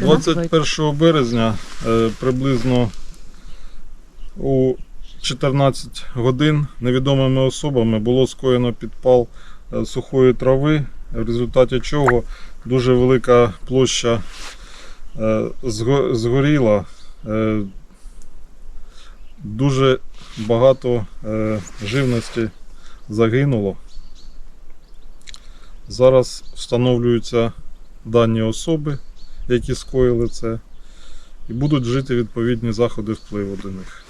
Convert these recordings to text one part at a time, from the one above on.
21 березня е, приблизно у 14 годин невідомими особами було скоєно підпал е, сухої трави, в результаті чого дуже велика площа е, згоріла. Дуже багато живності загинуло. Зараз встановлюються дані особи, які скоїли це, і будуть вжити відповідні заходи впливу до них.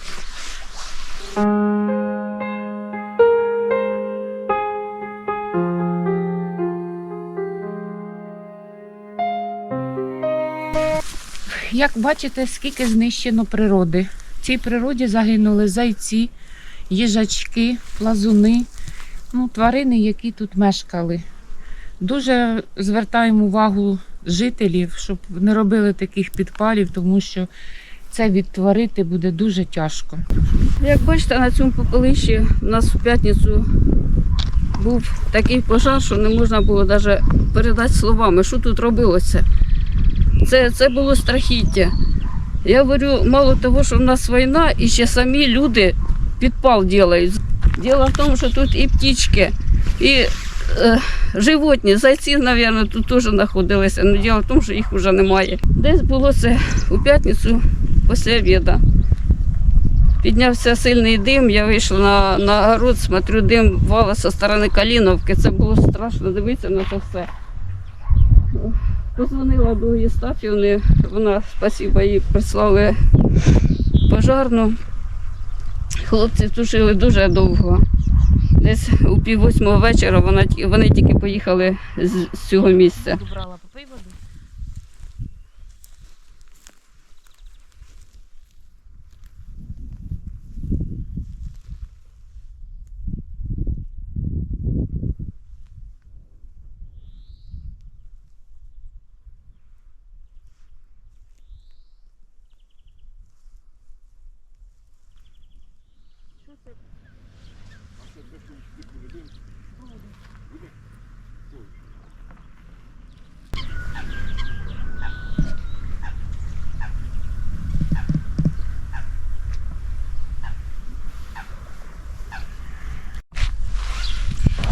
Як бачите, скільки знищено природи. В цій природі загинули зайці, їжачки, плазуни, ну, тварини, які тут мешкали. Дуже звертаємо увагу жителів, щоб не робили таких підпалів, тому що це відтворити буде дуже тяжко. Як бачите, на цьому попелищі у нас в п'ятницю був такий пожар, що не можна було навіть передати словами, що тут робилося. Це, це було страхіття. Я говорю, мало того, що в нас війна, і ще самі люди підпал роблять. Діло в тому, що тут і птічки, і животні, зайці, мабуть, тут теж знаходилися. але діло в тому, що їх вже немає. Десь було це у п'ятницю після обіду. Піднявся сильний дим, я вийшла на, на город, смотрю, дим вала зі сторони Каліновки. Це було страшно дивитися на це все. Позвонила до Єстафівни, вона, спасіба, їй прислали пожарну. Хлопці тушили дуже довго. Десь у пів восьмого вечора вона, вони тільки поїхали з, з цього місця. Добрала, попий воду.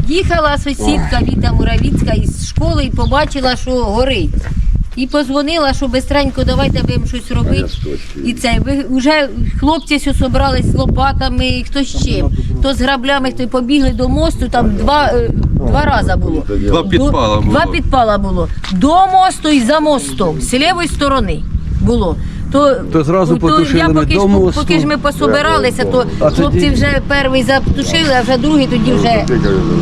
Їхала сусідка Віта Муравіцька із школи і побачила, що горить. І позвонила, що бистренько давайте будемо щось робити. І це ви вже хлопці все собрались з лопатами, і хто з чим. То з граблями, хто побігли до мосту, там два, е, два рази було. Два підпала було. Два підпала було. До мосту і за мостом, з лівої сторони було. То, То зразу потушили я ми поки, ж, поки ж ми пособиралися, то А хлопці тоді- вже перший затушили, а вже другий тоді вже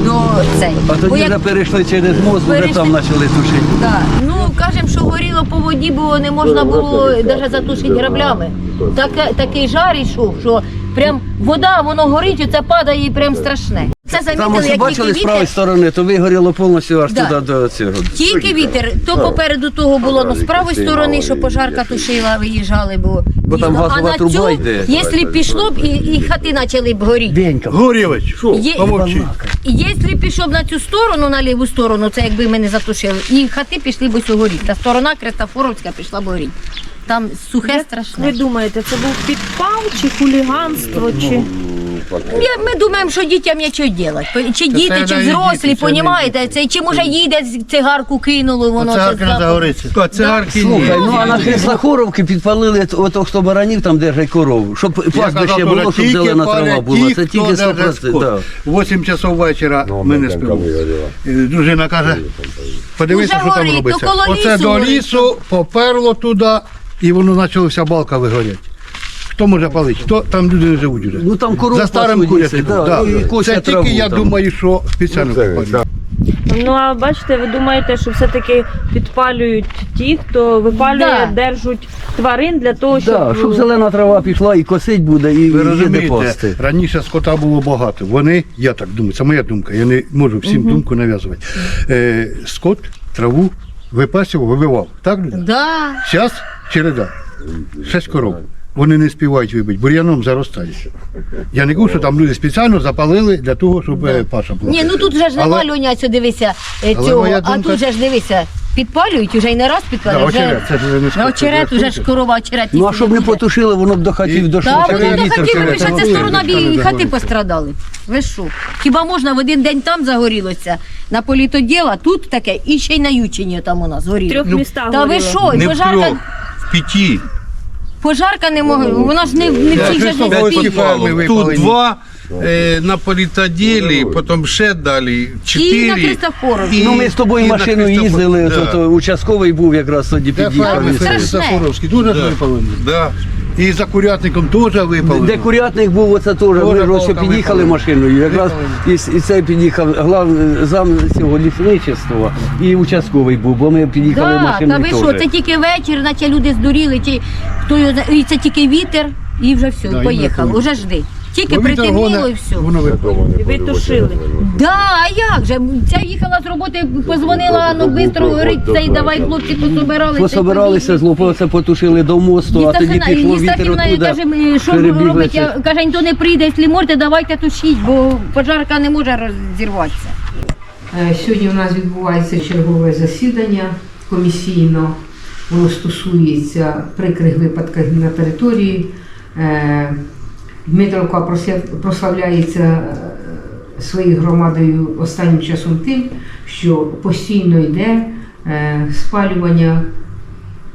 до цей. А Бо тоді як- вже перейшли через мост, вже Перейшли. там почали тушити. Да. Ну, кажемо, що горіло по воді, бо не можна було навіть затушити граблями. Так, такий жар ішов, що прям вода, воно горить, і це падає і прям страшне. Це Там замітили, ось як бачили тільки з правої вітер, сторони, то вигоріло повністю аж Да. туди до цього. тільки вітер, то попереду того було, ну з правої сторони, що пожарка тушила, виїжджали, бо, Бо там дійсно. газова а на труба цю, йде. якщо пішло б і, і хати почали б горіти. Денька. Гурєвич, що? Є- Помовчи. І Якщо пішов на цю сторону, на ліву сторону, це якби ми не затушили, і хати пішли б ось горіти. Та сторона Крестафоровська пішла б горіти. Там сухе страшне. Ви думаєте, це був підпал чи хуліганство? Чи Я- Ми думаємо, що дітям є що робити. Чи діти, чи взрослі, діти, понімаєте? Це, чи може їде з- цигарку кинуло, воно гарки не загориться. Цигарки Слухай, ну а на Хрислахоровки підпалили ото, хто баранів там держать корову. Щоб пастбище було, щоб зелена трава була. Це тільки 100%. Да. 8 часов вечора ми не спимо. Е, Дружина каже, подивися, Уже що там горить, робиться. коло Оце лісу до горить. лісу, поперло туди, і воно почала вся балка вигоряти. Хто може палити? Хто там люди не живуть вже? Ну там коров За старим курятником. да, да. і косять Це тільки траву я там. думаю, що спеціально попалюють. ну а бачите, ви думаєте, що все-таки підпалюють ті, хто випалює, Да. держуть тварин для того, щоб, Да, щоб зелена трава пішла і косить буде, і Ви і їде розумієте, пасти. раніше скота було багато. Вони, я так думаю, це моя думка, я не можу всім думку нав'язувати. Е, скот траву випасів, вибивав. Так, Люда? Да. Зараз череда. Шесть коров. Вони не співають вибити, бур'яном заростають. Я не кажу, що там люди спеціально запалили для того, щоб е, паша була. Ні, ну тут же ж нема Але- Льоня, цього дивися е, Але цього, моя а думка- тут же ж дивися. підпалюють, уже і не раз Да, підпалюють. очерет, вже... це ж вже не На очерет уже ж корова очерет. Ну а щоб не потушили, воно б до хатів І- дошло. Та до вітер хатів, через ви що це сторона ніхто не бі- хати пострадали. Ви що? Хіба можна в один день там загорілося, на політоділа, тут таке, і ще й на Ючині там у нас В горіло. трьох містах Та ви горіло. що, Не в пожарка, трьох, в п'яти. Пожарка не могла, вона ж не, не в цій же не Бог. Тут два е, на політоділі, потім ще далі І на чотири. Христофорові. Ну ми з тобою і на машиною Христофор- їздили, Да. то, то участковий був якраз тоді Де під'їхав. ферми і все. страшне. Христофоровські, дуже ж Да. випалені. Да. І за курятником теж випалені. Де курятник був, оце теж. Ми палка під'їхали машиною. Якраз і, і це під'їхав глав зам цього лісничества і участковий був, бо ми під'їхали Да, та ви що, це тільки вечір, наче люди здуріли, чи хто його зна- і це тільки вітер, і вже все, Да, і поїхав. Уже жди. Тільки Бо вітер притемніло гоне, і все. Воно випало. І ви тушили. Да, а як же? Ця їхала з роботи, позвонила, ну швидко говорить, цей давай хлопці пособиралися. Пособиралися, злопо потушили до мосту, а тоді пішло вітер оттуда. каже, «Ми, що перебігли робить? це. Я, каже, ніхто не прийде, якщо можете, давайте тушіть, бо пожарка не може розірватися. Е, Сьогодні у нас відбувається чергове засідання комісійно. Воно стосується прикрих випадків на території. Е, Дмитровка прося- прославляється е, своєю громадою останнім часом тим, що постійно йде е, спалювання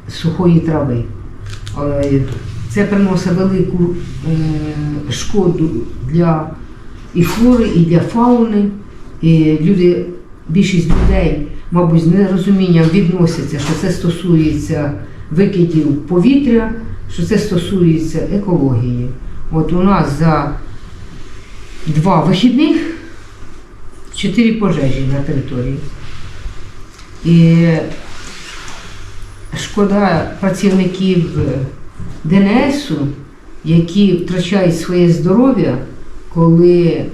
сухої трави. Е, Це приносить велику е, шкоду для і флори, і для фауни. І люди, більшість людей, мабуть, з нерозумінням відносяться, що це стосується викидів повітря, що це стосується екології. От у нас за два вихідних чотири пожежі на території. І шкода працівників ДНСу, які втрачають своє здоров'я, коли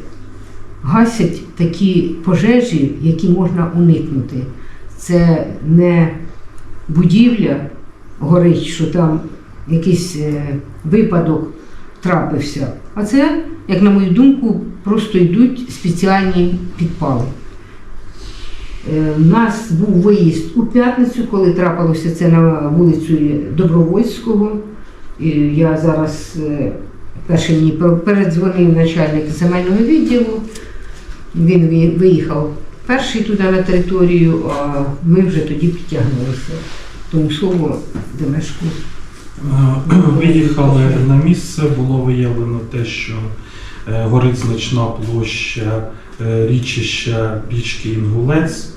гасять такі пожежі, які можна уникнути. Це не будівля горить, що там якийсь е, випадок трапився. А це, як на мою думку, просто йдуть спеціальні підпали. Е, У нас був виїзд у п'ятницю, коли трапилося це на вулицю Добровольського. Я зараз е, перший мені передзвонив начальник земельного відділу. Він виїхав перший туди на територію, а ми вже тоді підтягнулися. Тому слово Демешку. Е, Виїхали на місце, було виявлено те, що е, горить значна площа е, річища річки Інгулець.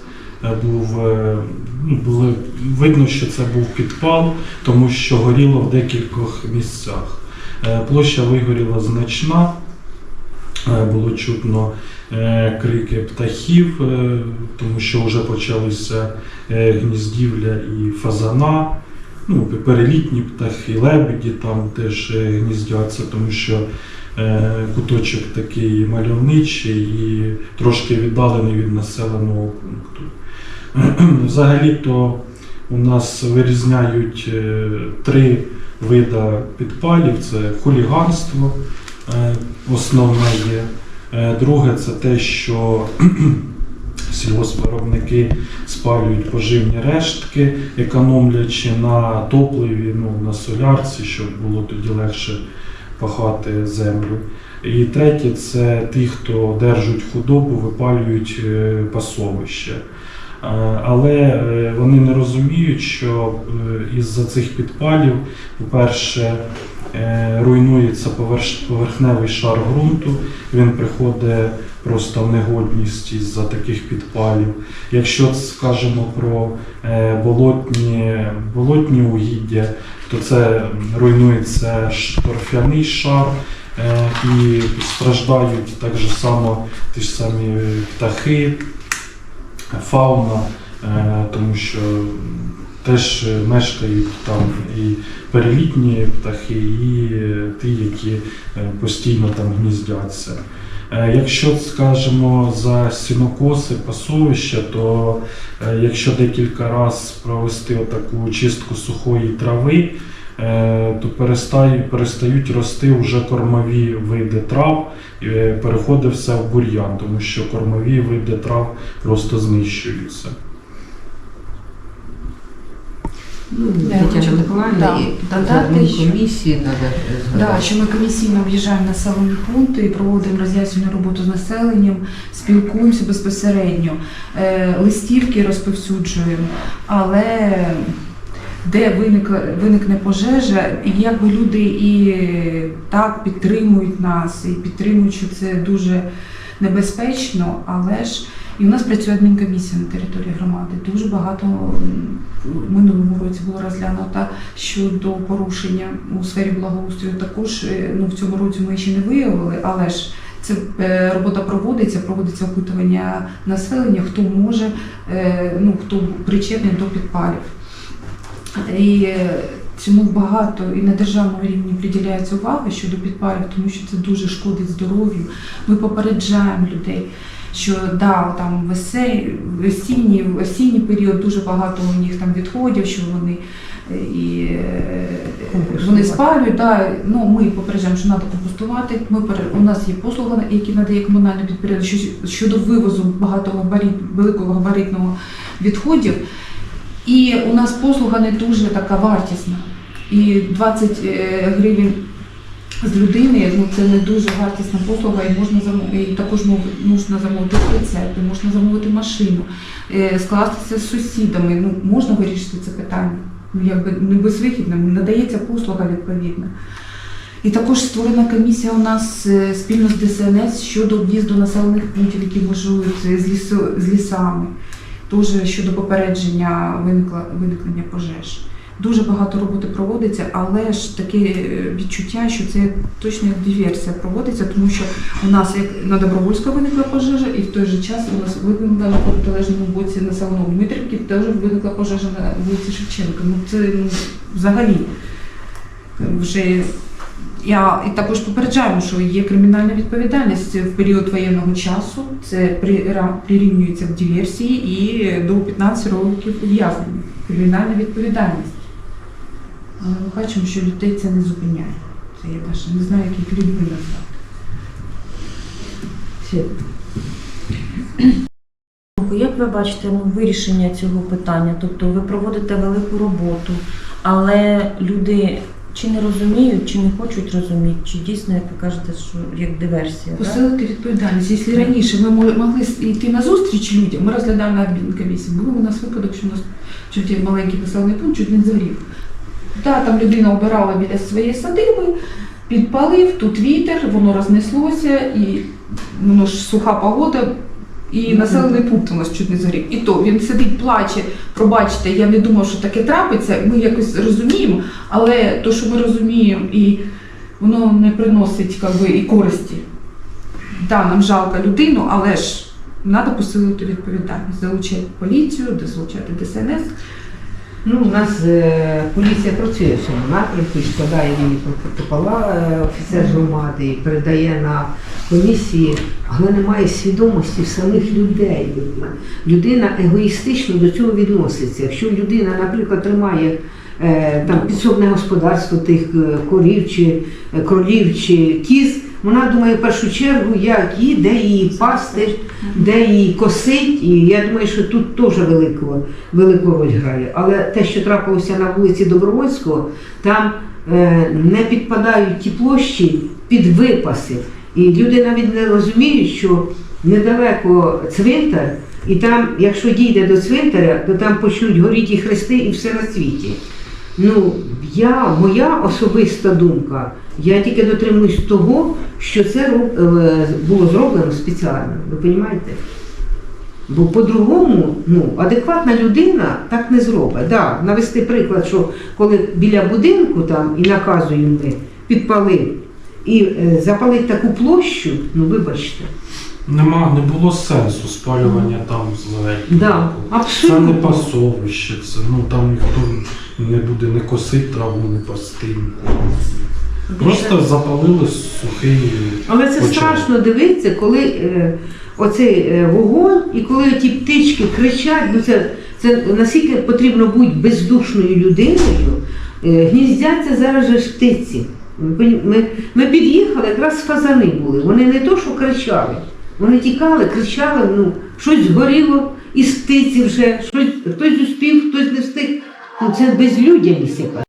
Е, Був, ну, видно, що це був підпал, тому що горіло в декількох місцях. Площа вигоріла значна, було чутно крики птахів, тому що вже почалися гніздівля і фазана. Ну, перелітні птахи, лебеді там теж гніздяться, тому що куточок такий мальовничий і трошки віддалений від населеного пункту. Взагалі-то у нас вирізняють е, три види підпалів: це хуліганство, е, основне є. Е, Друге це те, що сільгоспвиробники спалюють поживні рештки, економлячи на топливі, ну, на солярці, щоб було тоді легше пахати землю. І третє це ті, хто держать худобу, випалюють е, пасовище. Але е, вони не розуміють, що е, із-за цих підпалів, по-перше, руйнується поверхневий шар ґрунту, він приходить просто в негодність із-за таких підпалів. Якщо скажемо про болотні, болотні угіддя, то це руйнується торфяний шар. е, І страждають так же само ті ж самі птахи, фауна, е, тому що теж мешкають там і перелітні птахи, і ті, які е, постійно там гніздяться. Е, Якщо скажемо за сінокоси, пасовища, то е, якщо декілька разів провести таку чистку сухої трави, е, то перестають рости вже кормові види трав, і переходить все в бур'ян, тому що кормові види трав просто знищуються. Ну, да, додати що- комісії треба Да, що ми комісійно об'їжджаємо населені пункти і проводимо роз'яснювальну роботу з населенням, спілкуємося безпосередньо, е, листівки розповсюджуємо, але де виникла, виникне пожежа, і якби люди і так підтримують нас, і підтримують, що це дуже небезпечно, але ж і у нас працює адмінкомісія на території громади. Дуже багато в минулому році було розглянуто щодо порушення у сфері благоустрою. Також е, ну, в цьому році ми ще не виявили, але ж це е, робота проводиться, проводиться опитування населення, хто може, е, ну хто причетний до підпалів. І цьому багато і на державному рівні приділяється увага щодо підпалів, тому що це дуже шкодить здоров'ю. Ми попереджаємо людей, що да, там весе- весінній, осінній період дуже багато у них там відходів, що вони е, і е, вони спалюють. Да, ну, ми попереджаємо, що треба компостувати. Ми у нас є послуга, які надає комунальне підприємство щодо вивозу багатогабарит, великого габаритного відходів. І у нас послуга не дуже така вартісна. І 20 е, гривень з людини ну, це не дуже вартісна послуга, і можна і також можна замовити рецепти, можна замовити машину, е, скластися з сусідами. Ну, можна вирішити це питання. Ну, якби не безвихідно, надається послуга відповідна. І також створена комісія у нас е, спільно з ДСНС щодо об'їзду населених пунктів, які межують е, з, лісо, з лісами теж щодо попередження виникла, виникнення пожеж. Дуже багато роботи проводиться, але ж таке е, відчуття, що це точно як диверсія проводиться, тому що у нас як на Добровольська виникла пожежа, і в той же час у нас виникла на протилежному боці населеного Дмитрівки, теж виникла пожежа на вулиці Шевченка. Ну це ну, взагалі вже я і також попереджаємо, що є кримінальна відповідальність в період воєнного часу. Це прирівнюється к диверсії і до 15 років ув'язнення. Кримінальна відповідальність. Але ми бачимо, що людей це не зупиняє. Це я навіть не знаю, яких людьми назвати. Все. Як ви бачите ну, вирішення цього питання? Тобто ви проводите велику роботу, але люди чи не розуміють, чи не хочуть розуміти, чи дійсно, як ви кажете, що як диверсія? Посилити відповідальність. Якщо раніше ми могли йти на зустріч людям, ми розглядаємо на адмінкомісії. Був у нас випадок, що у нас чуть маленький населений пункт чуть не згорів. Та, там людина обирала біля своєї садиби, підпалив, тут вітер, воно рознеслося, і воно ж суха погода, і населений пункт у нас чуть не згорів. І то він сидить, плаче, пробачте, я не думав, що таке трапиться. Ми якось розуміємо, але то, що ми розуміємо, і воно не приносить как би, і користі. Да, нам жалко людину, але ж треба посилити відповідальність, залучати поліцію, де залучати ДСНС. Ну, у нас е, поліція працює в цьому напрямку, складає мені протокола е, офіцер громади і передає на комісії, але немає свідомості самих людей. Людина егоїстично до цього відноситься. Якщо людина, наприклад, тримає е, там підсобне господарство тих е, корів чи е, кролів чи кіз, вона думає в першу чергу, як її, де її пасти, де її косить. І я думаю, що тут теж велику, велику роль грає. Але те, що трапилося на вулиці Добровольського, там е, не підпадають ті площі під випаси. І люди навіть не розуміють, що недалеко цвинтар, і там, якщо дійде до цвинтаря, то там почнуть горіти хрести і все на світі. Ну, я, моя особиста думка, я тільки дотримуюсь того, що це е, було зроблено спеціально. Ви розумієте? Бо по-другому, ну, адекватна людина так не зробить. Да, навести приклад, що коли біля будинку там і наказуємо ми підпалив і е, запалить таку площу, ну вибачте. Нема, не було сенсу спалювання там взагалі. Да, Це не пасовище, це ну там ніхто не буде не косити траву, не пасти. Просто запалили сухий. Але це очаг. страшно дивитися, коли е, оцей е, вогонь і коли ті птички кричать, ну це, це наскільки потрібно бути бездушною людиною, е, гніздяться зараз же ж птиці. Ми, ми, ми під'їхали, якраз фазани були. Вони не то, що кричали, вони тікали, кричали, ну, щось згоріло із птиці вже, щось, хтось успів, хтось не встиг. Ну це безлюдя яка.